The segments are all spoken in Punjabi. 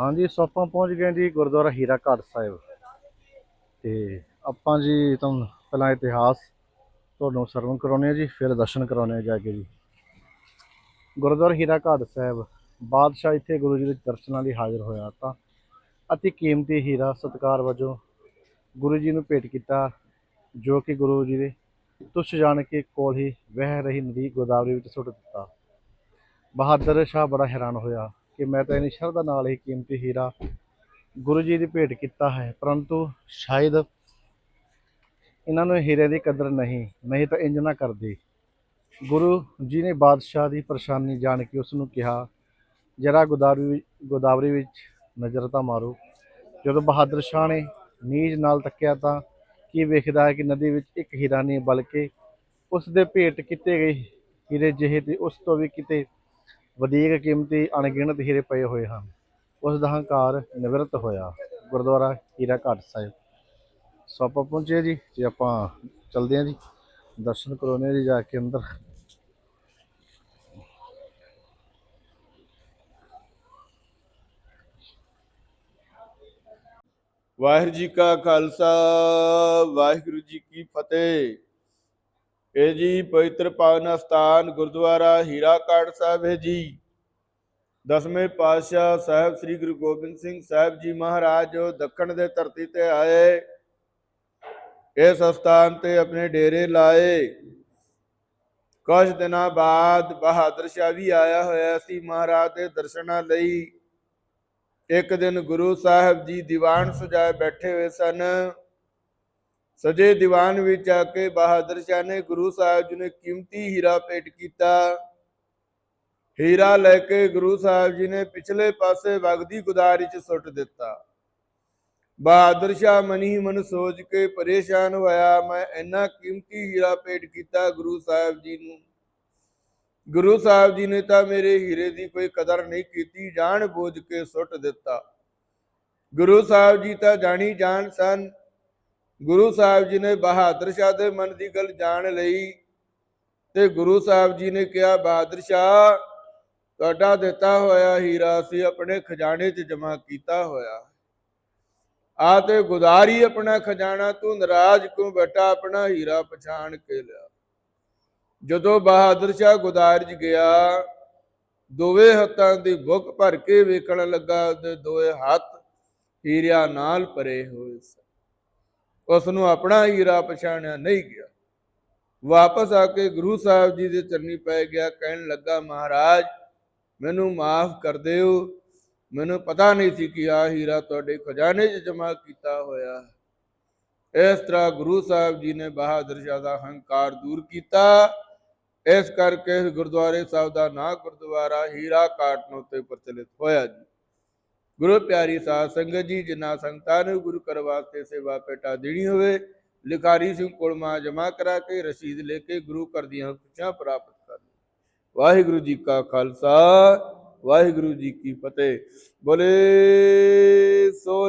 ਹਾਂਜੀ, ਸੋ ਆਪਾਂ ਪਹੁੰਚ ਗਏ ਜੀ ਗੁਰਦੁਆਰਾ ਹੀਰਾ ਘਾਟ ਸਾਹਿਬ। ਤੇ ਆਪਾਂ ਜੀ ਤੁਹਾਨੂੰ ਪਹਿਲਾਂ ਇਤਿਹਾਸ ਤੁਹਾਨੂੰ ਸਰਵਣ ਕਰਾਉਣੇ ਆ ਜੀ, ਫਿਰ ਦਰਸ਼ਨ ਕਰਾਉਣੇ ਆ ਜਾ ਕੇ ਜੀ। ਗੁਰਦੁਆਰਾ ਹੀਰਾ ਘਾਟ ਸਾਹਿਬ, ਬਾਦਸ਼ਾਹ ਇੱਥੇ ਗੁਰੂ ਜੀ ਦੇ ਦਰਸ਼ਨਾਂ ਲਈ ਹਾਜ਼ਰ ਹੋਇਆ ਤਾਂ ਅਤੀ ਕੀਮਤੀ ਹੀਰਾ ਸਤਕਾਰ ਵਜੋਂ ਗੁਰੂ ਜੀ ਨੂੰ ਭੇਟ ਕੀਤਾ, ਜੋ ਕਿ ਗੁਰੂ ਜੀ ਦੇ ਤੁਸ਼ ਜਾਣ ਕੇ ਕੋਲ ਹੀ ਵਹਿ ਰਹੀ ਨਦੀ ਗੋਦਾਵਰੀ ਵਿੱਚ ਸੁੱਟ ਦਿੱਤਾ। ਬਹਾਦਰ ਸ਼ਾਹ ਬੜਾ ਹੈਰਾਨ ਹੋਇਆ। ਕਿ ਮੈਂ ਤਾਂ ਇਨੀ ਸ਼ਰਧਾ ਨਾਲ ਹੀ ਕੀਮਤੀ ਹੀਰਾ ਗੁਰੂ ਜੀ ਦੀ ਭੇਟ ਕੀਤਾ ਹੈ, ਪਰੰਤੂ ਸ਼ਾਇਦ ਇਹਨਾਂ ਨੂੰ ਹੀਰੇ ਦੀ ਕਦਰ ਨਹੀਂ ਨਹੀਂ ਤਾਂ ਇੰਜ ਨਾ ਕਰਦੇ। ਗੁਰੂ ਜੀ ਨੇ ਬਾਦਸ਼ਾਹ ਦੀ ਪਰੇਸ਼ਾਨੀ ਜਾਣ ਕੇ ਉਸ ਨੂੰ ਕਿਹਾ, ਜਰਾ ਗੋਦਾਵਰੀ ਗੋਦਾਵਰੀ ਵਿੱਚ ਨਜ਼ਰ ਤਾਂ ਮਾਰੋ। ਜਦੋਂ ਬਹਾਦਰ ਸ਼ਾਹ ਨੇ ਨੀਜ ਨਾਲ ਤੱਕਿਆ ਤਾਂ ਕੀ ਵੇਖਦਾ ਹੈ ਕਿ ਨਦੀ ਵਿੱਚ ਇੱਕ ਹੀਰਾ ਨਹੀਂ, ਬਲਕਿ ਉਸ ਦੇ ਭੇਟ ਕੀਤੇ ਗਏ ਹੀਰੇ ਜਿਹੇ ਤੇ ਉਸ ਤੋਂ ਵੀ ਕਿਤੇ ਵਧੀਕ ਕੀਮਤੀ ਅਣਗਿਣਤ ਹੀਰੇ ਪਏ ਹੋਏ ਹਨ। ਉਸ ਦਾ ਹੰਕਾਰ ਨਿਵਰਤ ਹੋਇਆ। ਗੁਰਦੁਆਰਾ ਹੀਰਾ ਘਾਟ ਸਾਹਿਬ। ਸੋ ਆਪਾਂ ਪਹੁੰਚੇ ਜੀ, ਤੇ ਆਪਾਂ ਚਲਦੇ ਹਾਂ ਜੀ। ਦਰਸ਼ਨ ਕਰਾਉਣੇ ਆ ਜੀ ਜਾ ਕੇ ਅੰਦਰ। ਵਾਹਿਗੁਰੂ ਜੀ ਕਾ ਖਾਲਸਾ, ਵਾਹਿਗੁਰੂ ਜੀ ਕੀ ਫਤਿਹ। ਇਹ ਜੀ ਪਵਿੱਤਰ ਪਾਵਨ ਸਥਾਨ ਗੁਰਦੁਆਰਾ ਹੀਰਾ ਕਾਟ ਸਾਹਿਬ ਹੈ ਜੀ। ਦਸਵੇਂ ਪਾਤਸ਼ਾਹ ਸਾਹਿਬ ਸ੍ਰੀ ਗੁਰੂ ਗੋਬਿੰਦ ਸਿੰਘ ਸਾਹਿਬ ਜੀ ਮਹਾਰਾਜ ਜੋ ਦੱਖਣ ਦੇ ਧਰਤੀ ਤੇ ਆਏ। ਇਸ ਸਥਾਨ ਤੇ ਆਪਣੇ ਡੇਰੇ ਲਾਏ। ਕੁਝ ਦਿਨਾਂ ਬਾਅਦ ਬਹਾਦਰ ਸ਼ਾਹ ਵੀ ਆਇਆ ਹੋਇਆ ਸੀ ਮਹਾਰਾਜ ਦੇ ਦਰਸ਼ਨਾਂ ਲਈ। ਇੱਕ ਦਿਨ ਗੁਰੂ ਸਾਹਿਬ ਜੀ ਦੀਵਾਨ ਸਜਾਏ ਬੈਠੇ ਹੋਏ ਸਨ। ਸਜੇ ਦੀਵਾਨ ਵਿੱਚ ਆ ਕੇ ਬਹਾਦਰ ਸ਼ਾਹ ਨੇ ਗੁਰੂ ਸਾਹਿਬ ਜੀ ਨੇ ਕੀਮਤੀ ਹੀਰਾ ਭੇਟ ਕੀਤਾ। ਹੀਰਾ ਲੈ ਕੇ ਗੁਰੂ ਸਾਹਿਬ ਜੀ ਨੇ ਪਿਛਲੇ ਪਾਸੇ ਵਗਦੀ ਗੁਦਾਰੀ 'ਚ ਸੁੱਟ ਦਿੱਤਾ। ਬਹਾਦਰ ਸ਼ਾਹ ਮਨੀ ਮਨ ਸੋਚ ਕੇ ਪਰੇਸ਼ਾਨ ਹੋਇਆ, ਮੈਂ ਇੰਨਾ ਕੀਮਤੀ ਹੀਰਾ ਭੇਟ ਕੀਤਾ ਗੁਰੂ ਸਾਹਿਬ ਜੀ ਨੂੰ। ਗੁਰੂ ਸਾਹਿਬ ਜੀ ਨੇ ਤਾਂ ਮੇਰੇ ਹੀਰੇ ਦੀ ਕੋਈ ਕਦਰ ਨਹੀਂ ਕੀਤੀ, ਜਾਣ ਬੋਝ ਕੇ ਸੁੱਟ ਦਿੱਤਾ। ਗੁਰੂ ਸਾਹਿਬ ਜੀ ਤਾਂ ਜਾਣੀ ਜਾਣ ਸਨ। ਗੁਰੂ ਸਾਹਿਬ ਜੀ ਨੇ ਬਹਾਦਰ ਸ਼ਾਹ ਦੇ ਮਨ ਦੀ ਗੱਲ ਜਾਣ ਲਈ ਤੇ ਗੁਰੂ ਸਾਹਿਬ ਜੀ ਨੇ ਕਿਹਾ, ਬਹਾਦਰ ਸ਼ਾਹ, ਤੁਹਾਡਾ ਦਿੱਤਾ ਹੋਇਆ ਹੀਰਾ ਸੀ ਆਪਣੇ ਖਜ਼ਾਨੇ 'ਚ ਜਮ੍ਹਾਂ ਕੀਤਾ ਹੋਇਆ। ਆ ਤੇ ਗੁਦਾਰੀ ਆਪਣਾ ਖਜ਼ਾਨਾ, ਤੂੰ ਨਾਰਾਜ਼ ਕਿਉਂ ਬੈਠਾ? ਆਪਣਾ ਹੀਰਾ ਪਛਾਣ ਕੇ ਲਿਆ। ਜਦੋਂ ਬਹਾਦਰ ਸ਼ਾਹ ਗੁਦਾਰਜ ਗਿਆ, ਦੋਵੇਂ ਹੱਥਾਂ ਦੀ ਬੁੱਕ ਭਰ ਕੇ ਵੇਖਣ ਲੱਗਾ, ਉਹਦੇ ਦੋਵੇਂ ਹੱਥ ਹੀਰਿਆਂ ਨਾਲ ਭਰੇ ਹੋਏ ਸਨ। ਉਸ ਨੂੰ ਆਪਣਾ ਹੀਰਾ ਪਛਾਣਿਆ ਨਹੀਂ ਗਿਆ। ਵਾਪਸ ਆ ਕੇ ਗੁਰੂ ਸਾਹਿਬ ਜੀ ਦੇ ਚਰਨੀ ਪੈ ਗਿਆ, ਕਹਿਣ ਲੱਗਾ, ਮਹਾਰਾਜ, ਮੈਨੂੰ ਮਾਫ ਕਰ ਦਿਓ। ਮੈਨੂੰ ਪਤਾ ਨਹੀਂ ਸੀ ਕਿ ਆ ਹੀਰਾ ਤੁਹਾਡੇ ਖਜ਼ਾਨੇ 'ਚ ਜਮ੍ਹਾਂ ਕੀਤਾ ਹੋਇਆ ਹੈ। ਇਸ ਤਰ੍ਹਾਂ ਗੁਰੂ ਸਾਹਿਬ ਜੀ ਨੇ ਬਹਾਦਰ ਸ਼ਾਹ ਦਾ ਹੰਕਾਰ ਦੂਰ ਕੀਤਾ। ਇਸ ਕਰਕੇ ਗੁਰਦੁਆਰੇ ਸਾਹਿਬ ਦਾ ਨਾਂ ਗੁਰਦੁਆਰਾ ਹੀਰਾ ਕਾਟ ਨੂੰ ਪ੍ਰਚਲਿਤ ਹੋਇਆ ਜੀ। ਗੁਰੂ ਪਿਆਰੀ ਸਾਧ ਸੰਗਤ ਜੀ, ਜਿਨ੍ਹਾਂ ਸੰਗਤਾਂ ਨੂੰ ਗੁਰੂ ਘਰ ਵਾਸਤੇ ਸੇਵਾ ਭੇਟਾ ਦੇਣੀ ਹੋਵੇ, ਲਿਖਾਰੀ ਸਿੰਘ ਕੋਲ ਮਾ ਜਮਾ ਕਰਾ ਕੇ ਰਸੀਦ ਲੈ ਕੇ ਗੁਰੂ ਘਰ ਦੀਆਂ ਖੁਸ਼ੀਆਂ ਪ੍ਰਾਪਤ ਕਰ ਵਾਹਿਗੁਰੂ ਜੀ ਕਾ ਖਾਲਸਾ, ਵਾਹਿਗੁਰੂ ਜੀ ਕੀ ਫਤਿਹ। ਬੋਲੇ ਸੋ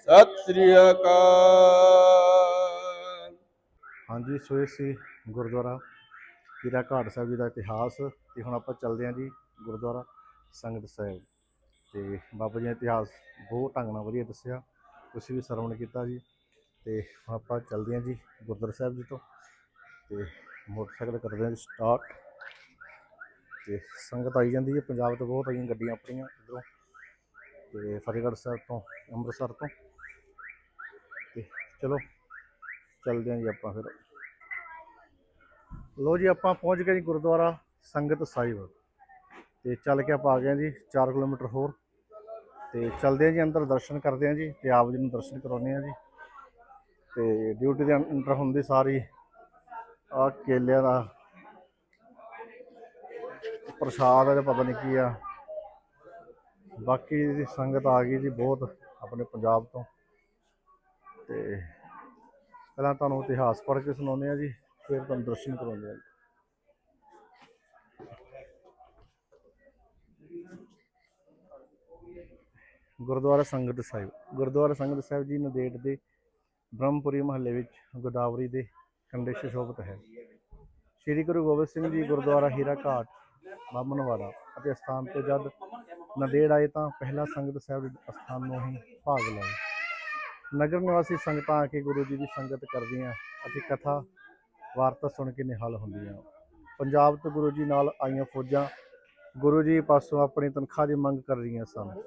ਸਤਿ ਸ੍ਰੀ ਅਕਾਲ। ਹਾਂਜੀ ਸੋ ਇਹ ਸੀ ਗੁਰਦੁਆਰਾ ਹੀਰਾ ਘਾਟ ਸਾਹਿਬ ਜੀ ਦਾ ਇਤਿਹਾਸ, ਤੇ ਹੁਣ ਆਪਾਂ ਚੱਲਦੇ ਹਾਂ ਜੀ ਗੁਰਦੁਆਰਾ ਸੰਗਤ ਸਾਹਿਬ। ਤੇ ਬਾਬਾ ਜੀ ਨੇ ਇਤਿਹਾਸ ਬਹੁਤ ਢੰਗ ਨਾਲ ਵਧੀਆ ਦੱਸਿਆ। ਤੁਸੀਂ ਵੀ ਸਰਵਣ ਕੀਤਾ ਜੀ। ਤੇ ਹੁਣ ਆਪਾਂ ਚੱਲਦੇ ਹਾਂ ਜੀ ਗੁਰਦੁਆਰਾ ਸਾਹਿਬ ਜੀ ਤੋਂ। ਤੇ ਮੋਟਰਸਾਈਕਲ ਕਰਦੇ ਹਾਂ ਜੀ ਸਟਾਰਟ ਤੇ ਸੰਗਤ ਆਈ ਜਾਂਦੀ ਹੈ, ਪੰਜਾਬ ਤੋਂ ਬਹੁਤ ਆਈਆਂ ਗੱਡੀਆਂ ਆਪਣੀਆਂ ਇੱਧਰੋਂ। ਤੇ ਫਤਿਹਗੜ੍ਹ ਸਾਹਿਬ ਤੋਂ, ਅੰਮ੍ਰਿਤਸਰ ਤੋਂ। ਤੇ ਚਲੋ, ਚੱਲਦੇ ਹਾਂ ਜੀ ਆਪਾਂ ਫਿਰ। ਲੋ ਜੀ ਆਪਾਂ ਪਹੁੰਚ ਗਏ ਜੀ ਗੁਰਦੁਆਰਾ ਸੰਗਤ ਸਾਹਿਬ। ਤੇ ਚੱਲ ਕੇ ਆਪਾਂ ਆ ਗਏ ਹਾਂ ਜੀ 4 ਕਿਲੋਮੀਟਰ ਹੋਰ। ਤੇ ਚੱਲਦੇ ਹਾਂ ਜੀ ਅੰਦਰ ਦਰਸ਼ਨ ਕਰਦੇ ਹਾਂ ਜੀ ਤੇ ਆਪ ਜੀ ਨੂੰ ਦਰਸ਼ਨ ਕਰਾਉਂਦੇ ਹਾਂ ਜੀ। ਤੇ ਡਿਊਟੀ ਦੇ ਅੰਦਰ ਹੁੰਦੀ ਸਾਰੀ ਆ ਕੇਲਿਆਂ ਦਾ ਪ੍ਰਸ਼ਾਦ ਹੈ ਪਤਾ ਨਹੀਂ ਕੀ ਆ। ਬਾਕੀ ਦੀ ਸੰਗਤ ਆ ਗਈ ਜੀ ਬਹੁਤ ਆਪਣੇ ਪੰਜਾਬ ਤੋਂ। ਤੇ ਪਹਿਲਾਂ ਤੁਹਾਨੂੰ ਇਤਿਹਾਸ ਪੜ੍ਹ ਕੇ ਸੁਣਾਉਂਦੇ ਆ ਜੀ, ਫਿਰ ਤੁਹਾਨੂੰ ਦਰਸ਼ਨ ਕਰਾਉਂਦੇ ਆ ਗੁਰਦੁਆਰਾ ਸੰਗਤ ਸਾਹਿਬ, ਗੁਰਦੁਆਰਾ ਸੰਗਤ ਸਾਹਿਬ ਜੀ ਨਦੇੜ ਦੇ ਬ੍ਰਹਮਪੁਰੀ ਮਹੱਲੇ ਵਿੱਚ ਗੋਦਾਵਰੀ ਦੇ ਕੰਢੇ ਸੁਸ਼ੋਭਿਤ ਹੈ। ਸ੍ਰੀ ਗੁਰੂ ਗੋਬਿੰਦ ਸਿੰਘ ਜੀ ਗੁਰਦੁਆਰਾ ਹੀਰਾ ਘਾਟ, ਬਾਮਨਵਾੜਾ ਅਤੇ ਅਸਥਾਨ ਤੋਂ ਜਦ ਨੰਦੇੜ ਆਏ ਤਾਂ ਪਹਿਲਾ ਸੰਗਤ ਸਾਹਿਬ ਦੇ ਅਸਥਾਨ ਨੂੰ ਹੀ ਭਾਗ ਲਏ। ਨਗਰ ਨਿਵਾਸੀ ਸੰਗਤਾਂ ਆ ਕੇ ਗੁਰੂ ਜੀ ਦੀ ਸੰਗਤ ਕਰਦੀਆਂ ਅਤੇ ਕਥਾ, ਵਾਰਤਾ ਸੁਣ ਕੇ ਨਿਹਾਲ ਹੁੰਦੀਆਂ। ਪੰਜਾਬ ਤੋਂ ਗੁਰੂ ਜੀ ਨਾਲ ਆਈਆਂ ਫੌਜਾਂ, ਗੁਰੂ ਜੀ ਪਾਸੋਂ ਆਪਣੀ ਤਨਖਾਹ ਦੀ ਮੰਗ ਕਰ ਰਹੀਆਂ ਸਨ।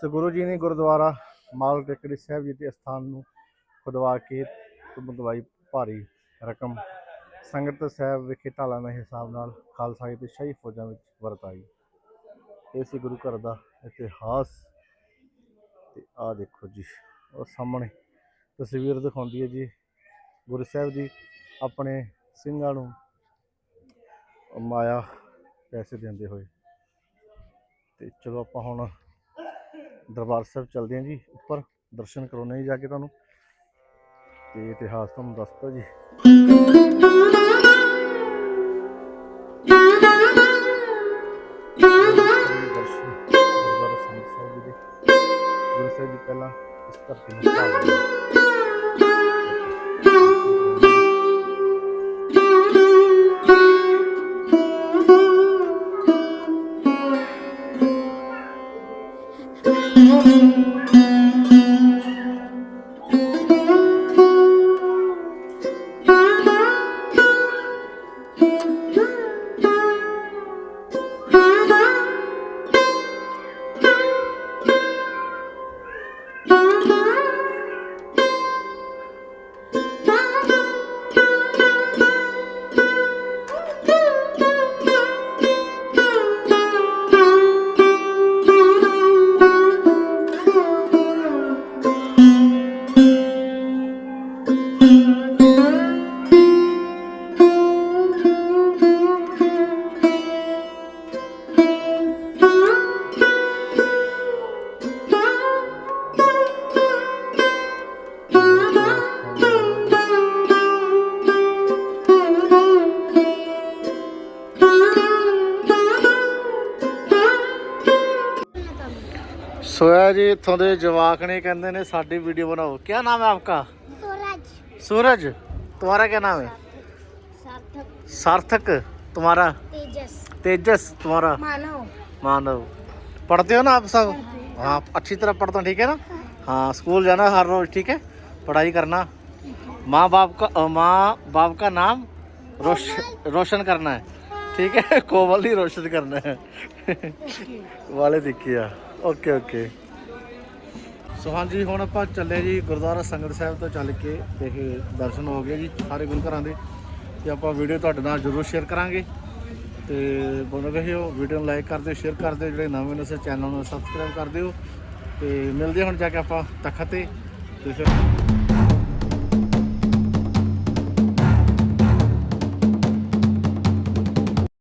ਸੋ ਜੀ ਨੇ ਗੁਰਦੁਆਰਾ ਮਾਲ ਟੇਕੜੀ ਸਾਹਿਬ ਜੀ ਦੇ ਅਸਥਾਨ ਨੂੰ ਖੁਦਵਾ ਕੇ ਮੰਗਵਾਈ ਭਾਰੀ ਰਕਮ ਸੰਗਤ ਸਾਹਿਬ ਵਿਖੇ ਢਾਲਾਂ ਦੇ ਹਿਸਾਬ ਨਾਲ ਖਾਲਸਾ ਜੀ ਤੇ ਸ਼ਾਹੀ ਫੌਜਾਂ ਵਿੱਚ ਵਰਤਾਈ। ਇਹ ਸੀ ਗੁਰੂ ਘਰ ਦਾ ਇਤਿਹਾਸ। ਤੇ ਆਹ ਦੇਖੋ ਜੀ, ਉਹ ਸਾਹਮਣੇ ਤਸਵੀਰ ਦਿਖਾਉਂਦੀ ਹੈ ਜੀ, ਗੁਰੂ ਸਾਹਿਬ ਜੀ ਆਪਣੇ ਸਿੰਘਾਂ ਨੂੰ ਮਾਇਆ ਪੈਸੇ ਦਿੰਦੇ ਹੋਏ। ਤੇ ਚਲੋ ਆਪਾਂ ਹੁਣ ਦਰਬਾਰ ਸਾਹਿਬ ਚੱਲਦੇ ਹਾਂ ਜੀ ਉੱਪਰ, ਦਰਸ਼ਨ ਕਰਾਉਣੇ ਜੀ ਜਾ ਕੇ ਤੁਹਾਨੂੰ। ਤੇ ਇਤਿਹਾਸ ਤੁਹਾਨੂੰ ਦੱਸਦਾ ਜੀ। सोया जी इतों के जवाक ने कहते ने साड़ी वीडियो बनाओ क्या नाम है आपका सूरज सूरज तुम्हारा क्या नाम है सार्थक सार्थक तुम्हारा तेजस तेजस तुम्हारा मानव मानव पढ़ते हो ना आप सब हाँ अच्छी तरह पढ़ते हो ठीक है ना हाँ स्कूल जाना हर रोज ठीक है पढ़ाई करना माँ बाप का माँ बाप का नाम रोश रोशन करना है ठीक है कोमल ही रोशन करना है वाले दिखिया ਓਕੇ ਓਕੇ। ਸੋ ਹਾਂਜੀ, ਹੁਣ ਆਪਾਂ ਚੱਲੇ ਜੀ ਗੁਰਦੁਆਰਾ ਸੰਗਤ ਸਾਹਿਬ ਤੋਂ ਚੱਲ ਕੇ ਤੇ ਇਹ ਦਰਸ਼ਨ ਹੋ ਗਏ ਜੀ ਸਾਰੇ ਗੁਰੂ ਘਰਾਂ ਦੇ। ਤੇ ਆਪਾਂ ਵੀਡੀਓ ਤੁਹਾਡੇ ਨਾਲ ਜ਼ਰੂਰ ਸ਼ੇਅਰ ਕਰਾਂਗੇ। ਤੇ ਬਣ ਰਹਿਓ, ਵੀਡੀਓ ਨੂੰ ਲਾਈਕ ਕਰ ਦਿਓ, ਸ਼ੇਅਰ ਕਰ ਦਿਓ, ਜਿਹੜੇ ਨਵੇਂ ਨੇ ਉਸ ਚੈਨਲ ਨੂੰ ਸਬਸਕ੍ਰਾਈਬ ਕਰ ਦਿਓ। ਤੇ ਮਿਲਦੇ ਹੁਣ ਜਾ ਕੇ ਆਪਾਂ ਤਖਤ ਤੇ। ਤੇ ਫਿਰ